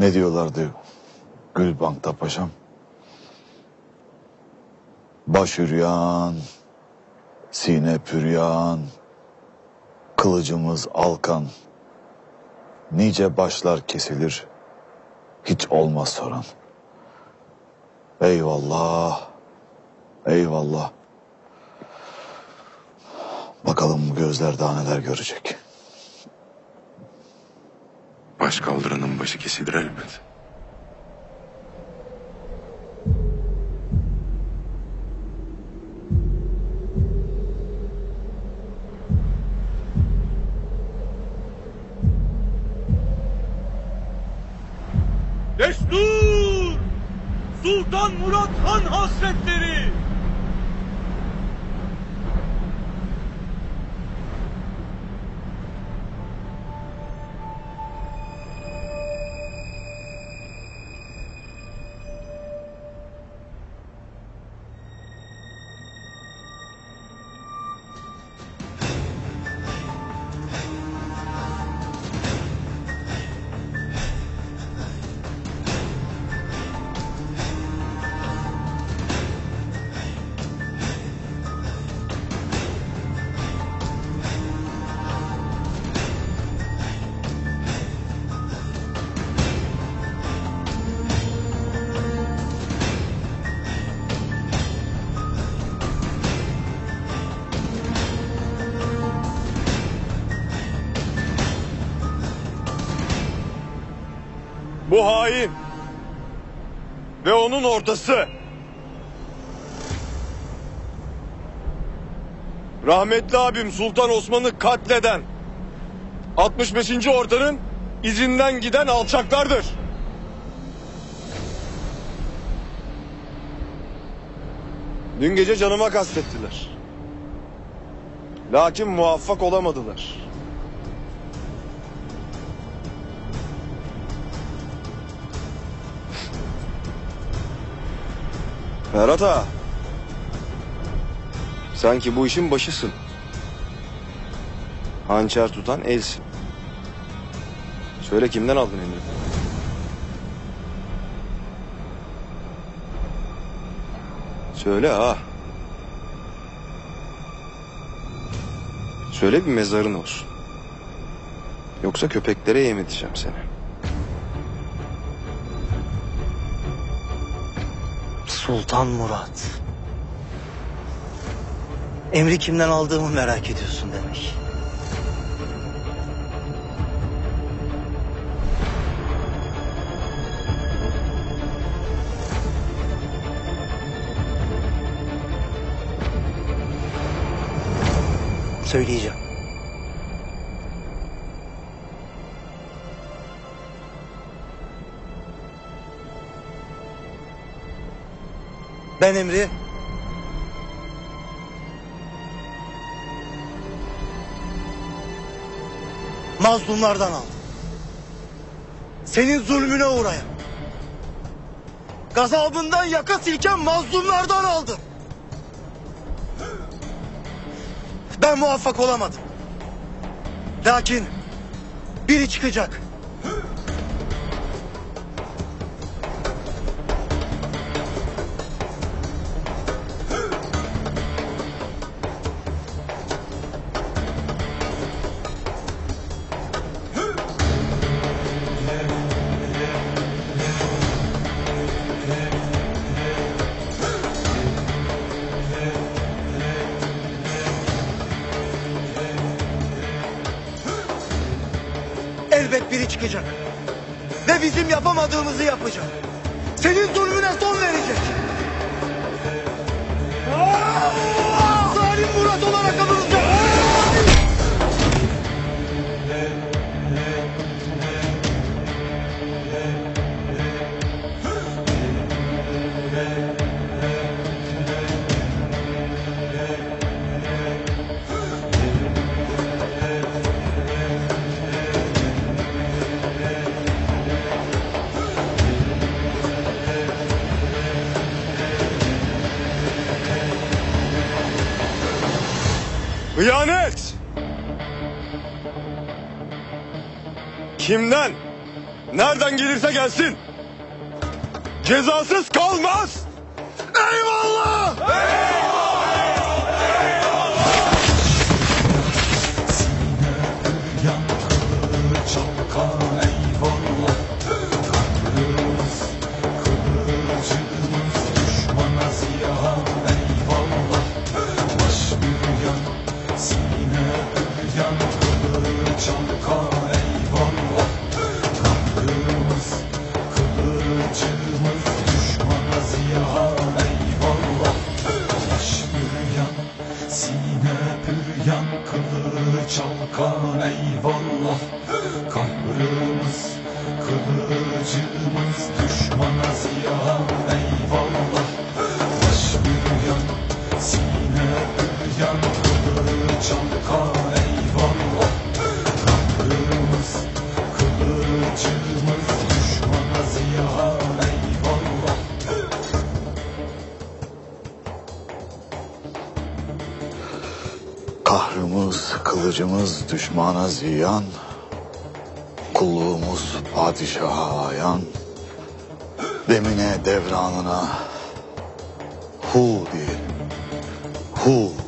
Ne diyorlardı Gülbank'ta paşam? Baş üryan, sine püryan, kılıcımız alkan. Nice başlar kesilir, hiç olmaz soran. Eyvallah, eyvallah. Bakalım bu gözler daha neler görecek. Baş kaldıranın başı kesilir elbet. Destur! Sultan Murat Han Hazretleri! Bu hain ve onun ortası. Rahmetli abim Sultan Osman'ı katleden 65. ordanın izinden giden alçaklardır. Dün gece canıma kastettiler. Lakin muvaffak olamadılar. Ferhat ağa. Sanki bu işin başısın. Hançer tutan elsin. Söyle kimden aldın emri? Söyle ha. Söyle bir mezarın olsun. Yoksa köpeklere yem edeceğim seni. Sultan Murat. Emri kimden aldığımı merak ediyorsun demek. Söyleyeceğim. Ben emri mazlumlardan aldım. Senin zulmüne uğrayan. Gazabından yaka silken mazlumlardan aldım. Ben muvaffak olamadım. Lakin biri çıkacak. Elbet biri çıkacak. Ve bizim yapamadığımızı yapacak. Senin zulmüne son verecek. Zalim Murat olarak anılacak. Hıyanet! Kimden? nereden gelirse gelsin. Cezasız kalmaz. Eyvallah! Kahrımız kılıcımız düşmana ziyan eyvallah. Baş büryan sine büryan kılıç halkan eyvallah. Kahrımız kılıcımız düşmana ziyan Kahrımız, kılıcımız düşmana ziyan. Kulluğumuz padişaha ayan. Demine devranına hu diyelim. Hu.